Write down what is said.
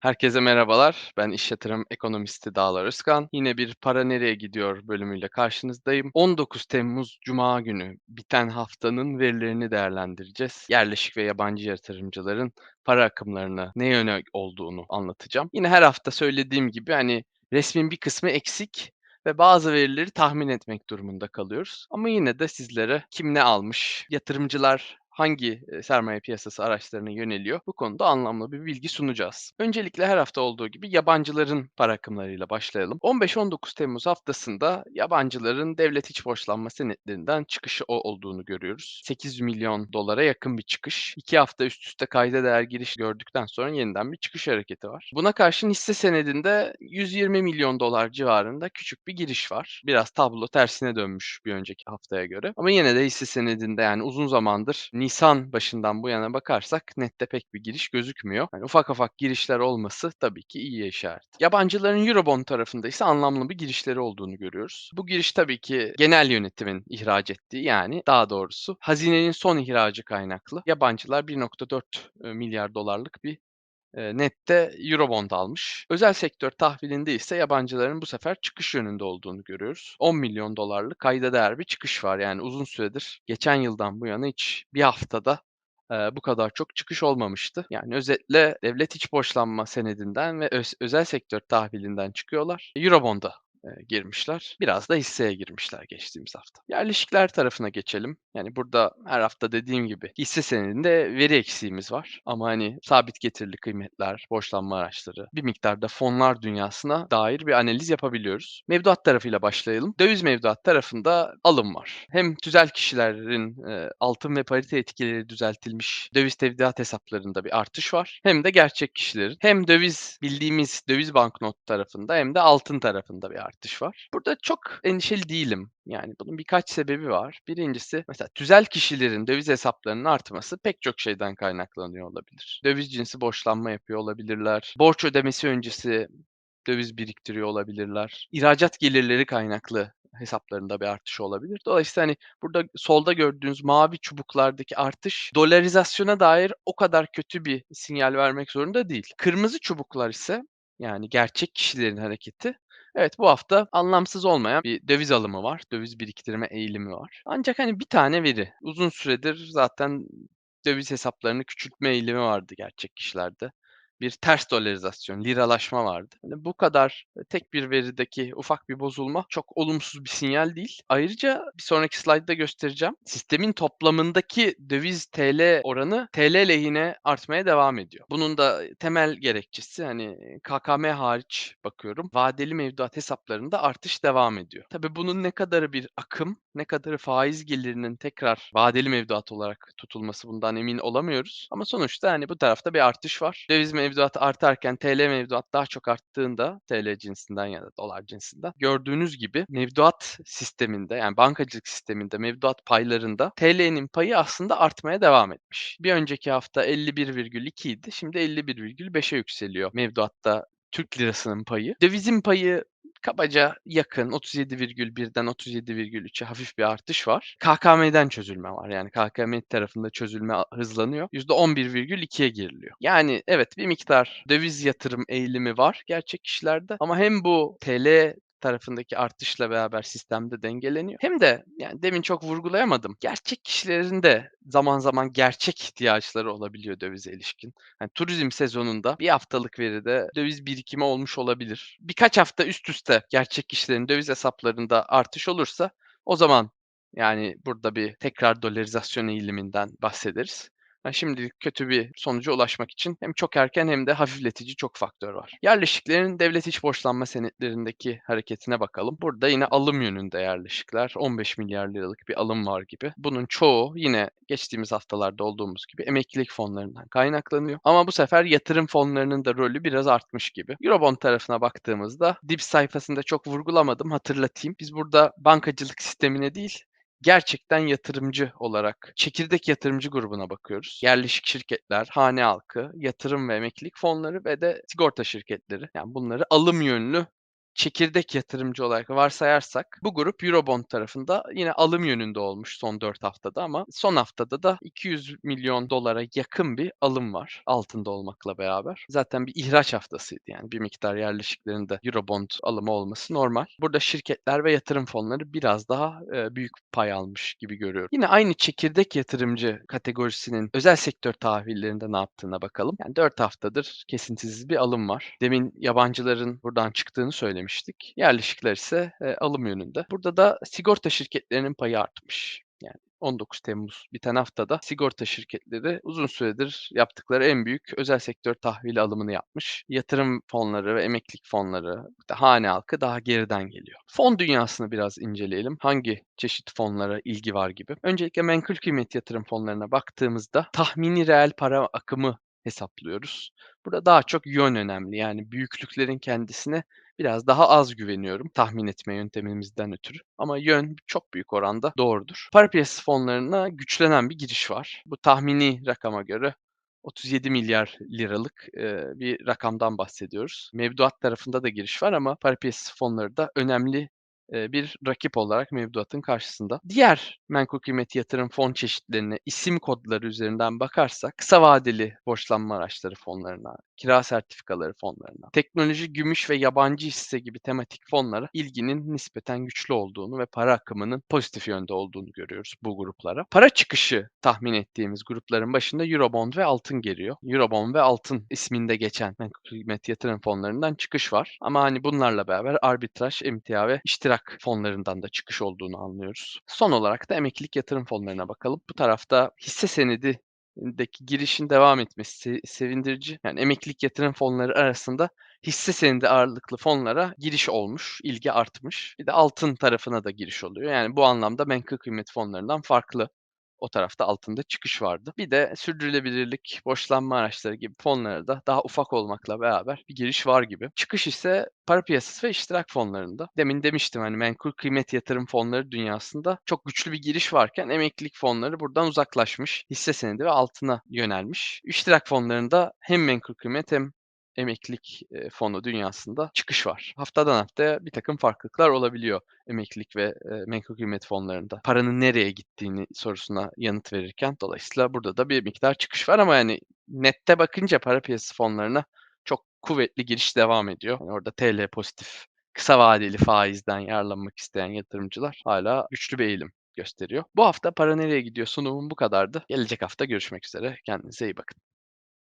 Herkese merhabalar. Ben iş yatırım ekonomisti Dağlar Özkan. Yine bir Para Nereye Gidiyor bölümüyle karşınızdayım. 19 Temmuz Cuma günü biten haftanın verilerini değerlendireceğiz. Yerleşik ve yabancı yatırımcıların para akımlarına ne yöne olduğunu anlatacağım. Yine her hafta söylediğim gibi hani resmin bir kısmı eksik ve bazı verileri tahmin etmek durumunda kalıyoruz. Ama yine de sizlere kim ne almış, yatırımcılar hangi, sermaye piyasası araçlarına yöneliyor? Bu konuda anlamlı bir bilgi sunacağız. Öncelikle her hafta olduğu gibi yabancıların para akımlarıyla başlayalım. 15-19 Temmuz haftasında yabancıların devlet iç borçlanma senetlerinden çıkışı o olduğunu görüyoruz. $800.000.000'a yakın bir çıkış. 2 hafta üst üste kayda değer giriş gördükten sonra yeniden bir çıkış hareketi var. Buna karşın hisse senedinde $120.000.000 civarında küçük bir giriş var. Biraz tablo tersine dönmüş bir önceki haftaya göre ama yine de hisse senedinde yani uzun zamandır nisan başından bu yana bakarsak nette pek bir giriş gözükmüyor. Hani ufak ufak girişler olması tabii ki iyiye işaret. Yabancıların Eurobond tarafında ise anlamlı bir girişleri olduğunu görüyoruz. Bu giriş tabii ki genel yönetimin ihraç ettiği yani daha doğrusu hazinenin son ihracı kaynaklı. Yabancılar $1.4 eee, milyar dolarlık bir, nette Eurobond almış. Özel sektör tahvilinde ise yabancıların bu sefer çıkış yönünde olduğunu görüyoruz. $10.000.000'lık kayda değer bir çıkış var. Yani uzun süredir geçen yıldan bu yana hiç bir haftada, bu kadar çok çıkış olmamıştı. Yani özetle devlet iç borçlanma senedinden ve öz özel sektör tahvilinden çıkıyorlar. Eurobond'a, eee, girmişler. Biraz da hisseye girmişler geçtiğimiz hafta. Yerleşikler tarafına geçelim. Yani burada her hafta dediğim gibi hisse senedinde veri eksiğimiz var ama hani sabit getirili kıymetler, borçlanma araçları, bir miktar da fonlar dünyasına dair bir analiz yapabiliyoruz. Mevduat tarafıyla başlayalım. Döviz mevduat tarafında alım var. Hem tüzel kişilerin, eee, altın ve parite etkileri düzeltilmiş döviz tevdiat hesaplarında bir artış var hem de gerçek kişilerin hem döviz bildiğimiz döviz banknot tarafında hem de altın tarafında bir artış var. Burada çok endişeli değilim. Yani bunun birkaç sebebi var. 1'incisi mesela tüzel kişilerin döviz hesaplarının artması pek çok şeyden kaynaklanıyor olabilir. Döviz cinsi borçlanma yapıyor olabilirler. Borç ödemesi öncesi döviz biriktiriyor olabilirler. İhracat gelirleri kaynaklı hesaplarında bir artış olabilir. Dolayısıyla hani burada solda gördüğünüz mavi çubuklardaki artış dolarizasyona dair o kadar kötü bir sinyal vermek zorunda değil. Kırmızı çubuklar ise yani gerçek kişilerin hareketi evet bu hafta anlamsız olmayan bir döviz alımı var. Döviz biriktirme eğilimi var. Ancak hani bir tane veri. Uzun süredir zaten döviz hesaplarını küçültme eğilimi vardı gerçek kişilerde. Bir ters dolarizasyon, liralaşma vardı. Hani bu kadar tek bir verideki ufak bir bozulma çok olumsuz bir sinyal değil. Ayrıca bir sonraki slaytta göstereceğim. Sistemin toplamındaki döviz TL oranı TL lehine artmaya devam ediyor. Bunun da temel gerekçesi hani KKM hariç bakıyorum vadeli mevduat hesaplarında artış devam ediyor. Tabii bunun ne kadarı bir akım, ne kadarı faiz gelirinin tekrar vadeli mevduat olarak tutulması bundan emin olamıyoruz. Ama sonuçta hani bu tarafta bir artış var. Döviz mevduatı artarken TL mevduat daha çok arttığında TL cinsinden ya da dolar cinsinden gördüğünüz gibi mevduat sisteminde yani bankacılık sisteminde mevduat paylarında TL'nin payı aslında artmaya devam etmiş. Bir önceki hafta 51,2 idi. Şimdi 51,5'e yükseliyor mevduatta Türk lirasının payı. Dövizin payı kabaca yakın 37,1'den 37,3'e hafif bir artış var. KKM'den çözülme var. Yani KKM tarafında çözülme hızlanıyor. %11,2'ye giriliyor. Yani evet bir miktar döviz yatırım eğilimi var gerçek kişilerde ama hem bu TL tarafındaki artışla beraber sistemde dengeleniyor hem de yani demin çok vurgulayamadım. Gerçek kişilerin de zaman zaman gerçek ihtiyaçları olabiliyor dövize ilişkin. Hani turizm sezonunda bir haftalık veride döviz birikimi olmuş olabilir. Birkaç hafta üst üste gerçek kişilerin döviz hesaplarında artış olursa o zaman yani burada bir tekrar dolarizasyon eğiliminden bahsederiz. Ha, şimdilik kötü bir sonuca ulaşmak için hem çok erken hem de hafifletici çok faktör var. Yerleşiklerin devlet iç borçlanma senetlerindeki hareketine bakalım. Burada yine alım yönünde yerleşikler. $15.000.000.000'lık bir alım var gibi. Bunun çoğu yine geçtiğimiz haftalarda olduğumuz gibi emeklilik fonlarından kaynaklanıyor. Ama bu sefer yatırım fonlarının da rolü biraz artmış gibi. Eurobond tarafına baktığımızda dip sayfasında çok vurgulamadım hatırlatayım. Biz burada bankacılık sistemine değil gerçekten yatırımcı olarak çekirdek yatırımcı grubuna bakıyoruz. Yerleşik şirketler, hane halkı, yatırım ve emeklilik fonları ve de sigorta şirketleri. Yani bunları alım yönlü çekirdek yatırımcı olarak varsayarsak bu grup Eurobond tarafında yine alım yönünde olmuş son 4 haftada ama son haftada da $200.000.000'a yakın bir alım var altında olmakla beraber. Zaten bir ihraç haftasıydı yani bir miktar yerleşiklerin de Eurobond alımı olması normal. Burada şirketler ve yatırım fonları biraz daha, eee, büyük pay almış gibi görüyorum. Yine aynı çekirdek yatırımcı kategorisinin özel sektör tahvillerinde ne yaptığına bakalım. Yani 4 haftadır kesintisiz bir alım var. Demin yabancıların buradan çıktığını söylemiştik. Yerleşikler ise, eee, alım yönünde. Burada da sigorta şirketlerinin payı artmış. Yani 19 Temmuz biten haftada sigorta şirketleri uzun süredir yaptıkları en büyük özel sektör tahvili alımını yapmış. Yatırım fonları ve emeklilik fonları, hane halkı daha geriden geliyor. Fon dünyasını biraz inceleyelim. Hangi çeşit fonlara ilgi var gibi. Öncelikle menkul kıymet yatırım fonlarına baktığımızda tahmini reel para akımı hesaplıyoruz. Burada daha çok yön önemli. Yani büyüklüklerin kendisine biraz daha az güveniyorum tahmin etme yöntemimizden ötürü ama yön çok büyük oranda doğrudur. Para piyasası fonlarına güçlenen bir giriş var. Bu tahmini rakama göre $37.000.000.000'lık, eee, bir rakamdan bahsediyoruz. Mevduat tarafında da giriş var ama para piyasası fonları da önemli, bir rakip olarak mevduatın karşısında. Diğer menkul kıymet yatırım fon çeşitlerine isim kodları üzerinden bakarsak kısa vadeli borçlanma araçları fonlarına, kira sertifikaları fonlarına, teknoloji, gümüş ve yabancı hisse gibi tematik fonlara ilginin nispeten güçlü olduğunu ve para akımının pozitif yönde olduğunu görüyoruz bu gruplara. Para çıkışı tahmin ettiğimiz grupların başında Eurobond ve altın geliyor. Eurobond ve altın isminde geçen kıymet yatırım fonlarından çıkış var ama, hani, bunlarla beraber arbitraj, emtia ve iştirak fonlarından da çıkış olduğunu anlıyoruz. Son olarak da emeklilik yatırım fonlarına bakalım. Bu tarafta hisse senedindeki girişin devam etmesi se sevindirici. Yani emeklilik yatırım fonları arasında hisse senedi ağırlıklı fonlara giriş olmuş, ilgi artmış. Bir de altın tarafına da giriş oluyor. Yani bu anlamda menkul kıymet fonlarından farklı. O tarafta altında çıkış vardı. Bir de sürdürülebilirlik, borçlanma araçları gibi fonlara da daha ufak olmakla beraber bir giriş var gibi. Çıkış ise para piyasası ve iştirak fonlarında. Demin demiştim, hani, menkul kıymet yatırım fonları dünyasında çok güçlü bir giriş varken emeklilik fonları buradan uzaklaşmış. Hisse senedi ve altına yönelmiş. İştirak fonlarında hem menkul kıymet hem emeklilik, fonu dünyasında çıkış var. Haftadan haftaya birtakım farklılıklar olabiliyor emeklilik ve, menkul kıymet fonlarında. Paranın nereye gittiğini sorusuna yanıt verirken dolayısıyla burada da bir miktar çıkış var ama, yani, nette bakınca para piyasası fonlarına çok kuvvetli giriş devam ediyor. Hani, orada TL pozitif, kısa vadeli faizden yararlanmak isteyen yatırımcılar hâlâ güçlü bir eğilim gösteriyor. Bu hafta Para Nereye Gidiyor sunumum bu kadardı. Gelecek hafta görüşmek üzere. Kendinize iyi bakın.